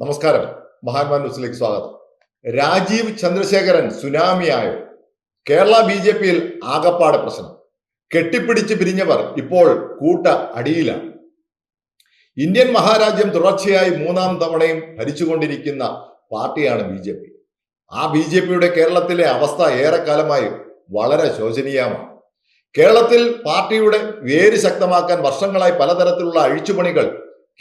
നമസ്കാരം. മഹാത്മാ ന്യൂസിലേക്ക് സ്വാഗതം. രാജീവ് ചന്ദ്രശേഖരൻ സുനാമിയായോ കേരള ബി ജെ പിയിൽ ആകപ്പാട് പ്രശ്നം. കെട്ടിപ്പിടിച്ച് പിരിഞ്ഞവർ ഇപ്പോൾ കൂട്ട അടിയിലാണ്. ഇന്ത്യൻ മഹാരാജ്യം തുടർച്ചയായി മൂന്നാം തവണയും ഭരിച്ചുകൊണ്ടിരിക്കുന്ന പാർട്ടിയാണ് ബി ജെ പി. ആ ബി ജെ പിയുടെ കേരളത്തിലെ അവസ്ഥ ഏറെക്കാലമായി വളരെ ശോചനീയമാണ്. കേരളത്തിൽ പാർട്ടിയുടെ വേര് ശക്തമാക്കാൻ വർഷങ്ങളായി പലതരത്തിലുള്ള അഴിച്ചുപണികൾ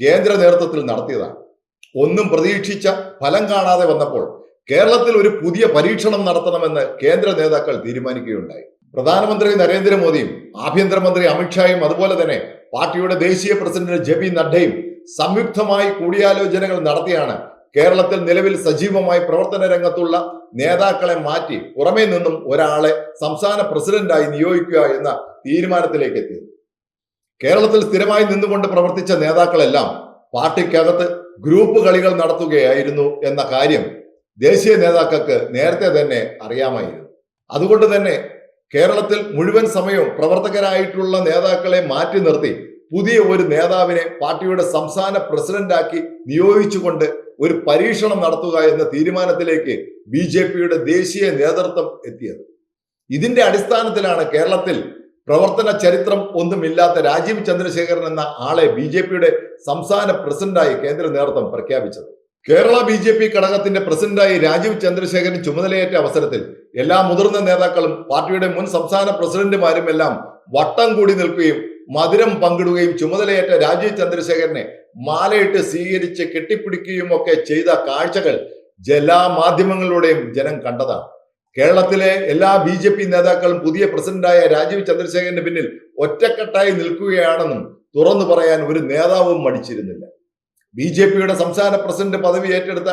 കേന്ദ്ര നേതൃത്വത്തിൽ നടത്തിയതാണ്. ഒന്നും പ്രതീക്ഷിച്ച ഫലം കാണാതെ വന്നപ്പോൾ കേരളത്തിൽ ഒരു പുതിയ പരീക്ഷണം നടത്തണമെന്ന് കേന്ദ്ര നേതാക്കൾ തീരുമാനിക്കുകയുണ്ടായി. പ്രധാനമന്ത്രി നരേന്ദ്രമോദിയും ആഭ്യന്തരമന്ത്രി അമിത്ഷായും അതുപോലെ തന്നെ പാർട്ടിയുടെ ദേശീയ പ്രസിഡന്റ് ജെ പി നഡ്ഡയും സംയുക്തമായി കൂടിയാലോചനകൾ നടത്തിയാണ് കേരളത്തിൽ നിലവിൽ സജീവമായി പ്രവർത്തന രംഗത്തുള്ള നേതാക്കളെ മാറ്റി പുറമേ നിന്നും ഒരാളെ സംസ്ഥാന പ്രസിഡന്റായി നിയോഗിക്കുക എന്ന തീരുമാനത്തിലേക്ക് എത്തിയത്. കേരളത്തിൽ സ്ഥിരമായി നിന്നുകൊണ്ട് പ്രവർത്തിച്ച നേതാക്കളെല്ലാം പാർട്ടിക്കകത്ത് ഗ്രൂപ്പ് കളികൾ നടത്തുകയായിരുന്നു എന്ന കാര്യം ദേശീയ നേതാക്കൾക്ക് നേരത്തെ തന്നെ അറിയാമായിരുന്നു. അതുകൊണ്ട് തന്നെ കേരളത്തിൽ മുഴുവൻ സമയവും പ്രവർത്തകരായിട്ടുള്ള നേതാക്കളെ മാറ്റി നിർത്തി പുതിയ ഒരു നേതാവിനെ പാർട്ടിയുടെ സംസ്ഥാന പ്രസിഡന്റാക്കി നിയോഗിച്ചുകൊണ്ട് ഒരു പരീക്ഷണം നടത്തുക എന്ന തീരുമാനത്തിലേക്ക് ബി ജെ പിയുടെ ദേശീയ നേതൃത്വം എത്തിയത്. ഇതിന്റെ അടിസ്ഥാനത്തിലാണ് കേരളത്തിൽ പ്രവർത്തന ചരിത്രം ഒന്നുമില്ലാത്ത രാജീവ് ചന്ദ്രശേഖരൻ എന്ന ആളെ ബി ജെ പിയുടെ സംസ്ഥാന പ്രസിഡന്റായി കേന്ദ്ര നേതൃത്വം പ്രഖ്യാപിച്ചത്. കേരള ബി ജെ പി ഘടകത്തിന്റെ പ്രസിഡന്റായി രാജീവ് ചന്ദ്രശേഖരൻ ചുമതലയേറ്റ അവസരത്തിൽ എല്ലാ മുതിർന്ന നേതാക്കളും പാർട്ടിയുടെ മുൻ സംസ്ഥാന പ്രസിഡന്റുമാരും എല്ലാം വട്ടം കൂടി നിൽക്കുകയും മധുരം പങ്കിടുകയും ചുമതലയേറ്റ രാജീവ് ചന്ദ്രശേഖരനെ മാലയിട്ട് സ്വീകരിച്ച് കെട്ടിപ്പിടിക്കുകയും ഒക്കെ ചെയ്ത കാഴ്ചകൾ ജലാമാധ്യമങ്ങളിലൂടെയും ജനം കണ്ടതാണ്. കേരളത്തിലെ എല്ലാ ബി ജെ പി നേതാക്കളും പുതിയ പ്രസിഡന്റായ രാജീവ് ചന്ദ്രശേഖരന്റെ പിന്നിൽ ഒറ്റക്കെട്ടായി നിൽക്കുകയാണെന്നും തുറന്നു പറയാൻ ഒരു നേതാവും മടിച്ചിരുന്നില്ല. ബി ജെ പിയുടെ സംസ്ഥാന പ്രസിഡന്റ് പദവി ഏറ്റെടുത്ത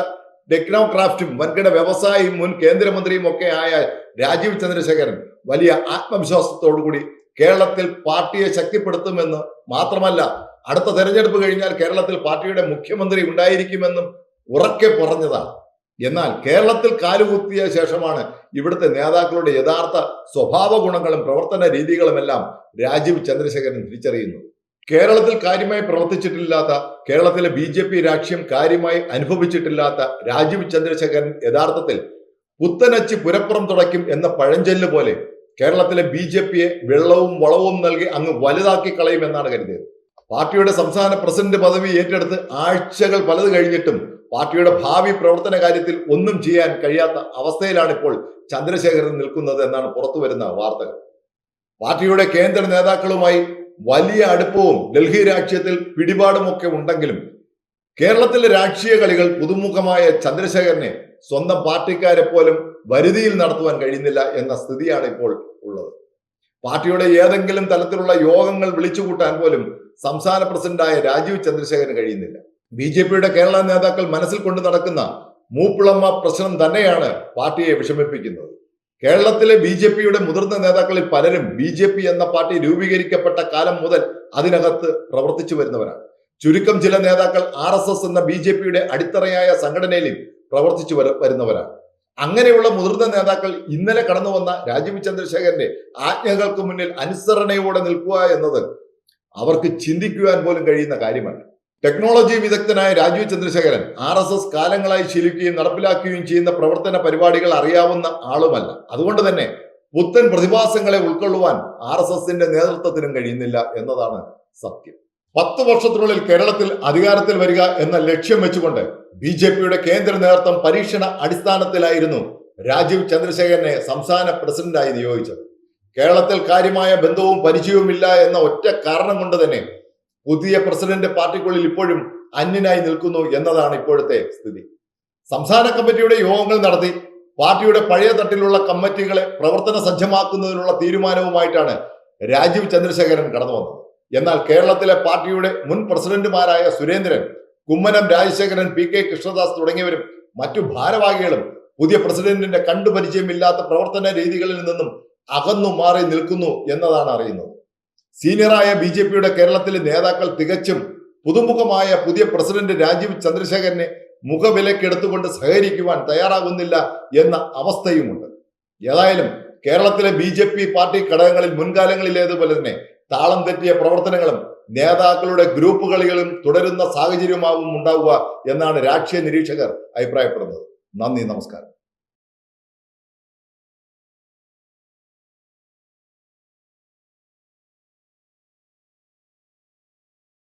ടെക്നോക്രാഫ്റ്റും വൻകിട വ്യവസായിയും മുൻ കേന്ദ്രമന്ത്രിയും ഒക്കെ ആയ രാജീവ് ചന്ദ്രശേഖരൻ വലിയ ആത്മവിശ്വാസത്തോടുകൂടി കേരളത്തിൽ പാർട്ടിയെ ശക്തിപ്പെടുത്തുമെന്ന് മാത്രമല്ല അടുത്ത തെരഞ്ഞെടുപ്പ് കഴിഞ്ഞാൽ കേരളത്തിൽ പാർട്ടിയുടെ മുഖ്യമന്ത്രി ഉണ്ടായിരിക്കുമെന്നും ഉറക്കെ പറഞ്ഞതാണ്. എന്നാൽ കേരളത്തിൽ കാലുകുത്തിയ ശേഷമാണ് ഇവിടുത്തെ നേതാക്കളുടെ യഥാർത്ഥ സ്വഭാവ ഗുണങ്ങളും പ്രവർത്തന രീതികളുമെല്ലാം രാജീവ് ചന്ദ്രശേഖരൻ തിരിച്ചറിയുന്നത് കേരളത്തിൽ കാര്യമായി പ്രവർത്തിച്ചിട്ടില്ലാത്ത കേരളത്തിലെ ബി ജെ പി രാഷ്ട്രീയം കാര്യമായി അനുഭവിച്ചിട്ടില്ലാത്ത രാജീവ് ചന്ദ്രശേഖരൻ യഥാർത്ഥത്തിൽ പുത്തനച്ചി പുരപ്പുറം തുടയ്ക്കും എന്ന പഴഞ്ചൊല്ല് പോലെ കേരളത്തിലെ ബി ജെ പിയെ വെള്ളവും വളവും നൽകി അങ്ങ് വലുതാക്കി കളയുമെന്നാണ് കരുതിയത്. പാർട്ടിയുടെ സംസ്ഥാന പ്രസിഡന്റ് പദവി ഏറ്റെടുത്ത് ആഴ്ചകൾ പലത് കഴിഞ്ഞിട്ടും പാർട്ടിയുടെ ഭാവി പ്രവർത്തന കാര്യത്തിൽ ഒന്നും ചെയ്യാൻ കഴിയാത്ത അവസ്ഥയിലാണ് ഇപ്പോൾ ചന്ദ്രശേഖരൻ നിൽക്കുന്നത് എന്നാണ് പുറത്തു വരുന്ന വാർത്തകൾ. പാർട്ടിയുടെ കേന്ദ്ര നേതാക്കളുമായി വലിയ അടുപ്പവും ഡൽഹി രാഷ്ട്രീയത്തിൽ പിടിപാടുമൊക്കെ ഉണ്ടെങ്കിലും കേരളത്തിലെ രാഷ്ട്രീയ കളികൾ പുതുമുഖമായ ചന്ദ്രശേഖരനെ സ്വന്തം പാർട്ടിക്കാരെ പോലും വരുതിയിൽ നടത്തുവാൻ കഴിയുന്നില്ല എന്ന സ്ഥിതിയാണ് ഇപ്പോൾ ഉള്ളത്. പാർട്ടിയുടെ ഏതെങ്കിലും തലത്തിലുള്ള യോഗങ്ങൾ വിളിച്ചുകൂട്ടാൻ പോലും സംസ്ഥാന പ്രസിഡന്റായ രാജീവ് ചന്ദ്രശേഖരന് കഴിയുന്നില്ല. ബി ജെ പിയുടെ കേരള നേതാക്കൾ മനസ്സിൽ കൊണ്ടു നടക്കുന്ന മൂപ്പിളമ്മ പ്രശ്നം തന്നെയാണ് പാർട്ടിയെ വിഷമിപ്പിക്കുന്നത്. കേരളത്തിലെ ബി ജെ പിയുടെ മുതിർന്ന നേതാക്കളിൽ പലരും ബി ജെ പി എന്ന പാർട്ടി രൂപീകരിക്കപ്പെട്ട കാലം മുതൽ അതിനകത്ത് പ്രവർത്തിച്ചു വരുന്നവരാണ്. ചുരുക്കം ചില നേതാക്കൾ ആർ എസ് എസ് എന്ന ബി ജെ പിയുടെ അടിത്തറയായ സംഘടനയിലും പ്രവർത്തിച്ചു വര- വരുന്നവരാണ്. അങ്ങനെയുള്ള മുതിർന്ന നേതാക്കൾ ഇന്നലെ കടന്നു വന്ന രാജീവ് ചന്ദ്രശേഖരന്റെ ആജ്ഞകൾക്ക് മുന്നിൽ അനുസരണയോടെ നിൽക്കുക എന്നത് അവർക്ക് ചിന്തിക്കുവാൻ പോലും കഴിയുന്ന കാര്യമല്ല. ടെക്നോളജി വിദഗ്ധനായ Rajeev Chandrasekharan R S S കാലങ്ങളായി ശീലിക്കുകയും നടപ്പിലാക്കുകയും ചെയ്യുന്ന പ്രവർത്തന പരിപാടികൾ അറിയാവുന്ന ആളുമല്ല. അതുകൊണ്ട് തന്നെ പുത്തൻ പ്രതിഭാസങ്ങളെ ഉൾക്കൊള്ളുവാൻ ആർ എസ് എസിന്റെ നേതൃത്വത്തിനും കഴിയുന്നില്ല എന്നതാണ് സത്യം. പത്ത് വർഷത്തിനുള്ളിൽ കേരളത്തിൽ അധികാരത്തിൽ വരിക എന്ന ലക്ഷ്യം വെച്ചുകൊണ്ട് ബി ജെ പിയുടെ കേന്ദ്ര നേതൃത്വം പരീക്ഷണ അടിസ്ഥാനത്തിലായിരുന്നു രാജീവ് ചന്ദ്രശേഖരനെ സംസ്ഥാന പ്രസിഡന്റായി നിയോഗിച്ചത്. കേരളത്തിൽ കാര്യമായ ബന്ധവും പരിചയവുമില്ല എന്ന ഒറ്റ കാരണം കൊണ്ട് തന്നെ പുതിയ പ്രസിഡന്റ് പാർട്ടിക്കുള്ളിൽ ഇപ്പോഴും അന്യനായി നിൽക്കുന്നു എന്നതാണ് ഇപ്പോഴത്തെ സ്ഥിതി. സംസ്ഥാന കമ്മിറ്റിയുടെ യോഗങ്ങൾ നടത്തി പാർട്ടിയുടെ പഴയ തട്ടിലുള്ള കമ്മിറ്റികളെ പ്രവർത്തന സജ്ജമാക്കുന്നതിനുള്ള തീരുമാനവുമായിട്ടാണ് രാജീവ് ചന്ദ്രശേഖരൻ കടന്നു വന്നത്. എന്നാൽ കേരളത്തിലെ പാർട്ടിയുടെ മുൻ പ്രസിഡന്റുമാരായ സുരേന്ദ്രൻ കുമ്മനം രാജശേഖരൻ പി കെ കൃഷ്ണദാസ് തുടങ്ങിയവരും മറ്റു ഭാരവാഹികളും പുതിയ പ്രസിഡന്റിന്റെ കണ്ടുപരിചയമില്ലാത്ത പ്രവർത്തന രീതികളിൽ നിന്നും അകന്നു മാറി നിൽക്കുന്നു എന്നതാണ് അറിയുന്നത്. സീനിയറായ ബി ജെ പിയുടെ കേരളത്തിലെ നേതാക്കൾ തികച്ചും പുതുമുഖമായ പുതിയ പ്രസിഡന്റ് രാജീവ് ചന്ദ്രശേഖരനെ മുഖവിലക്കെടുത്തുകൊണ്ട് സഹകരിക്കുവാൻ തയ്യാറാകുന്നില്ല എന്ന അവസ്ഥയുമുണ്ട്. ഏതായാലും കേരളത്തിലെ ബി ജെ പി പാർട്ടി ഘടകങ്ങളിൽ മുൻകാലങ്ങളിലേതുപോലെ തന്നെ താളം തെറ്റിയ പ്രവർത്തനങ്ങളും നേതാക്കളുടെ ഗ്രൂപ്പ് കളികളും തുടരുന്ന സാഹചര്യമാവും ഉണ്ടാവുക എന്നാണ് രാഷ്ട്രീയ നിരീക്ഷകർ അഭിപ്രായപ്പെടുന്നത്. നന്ദി നമസ്കാരം.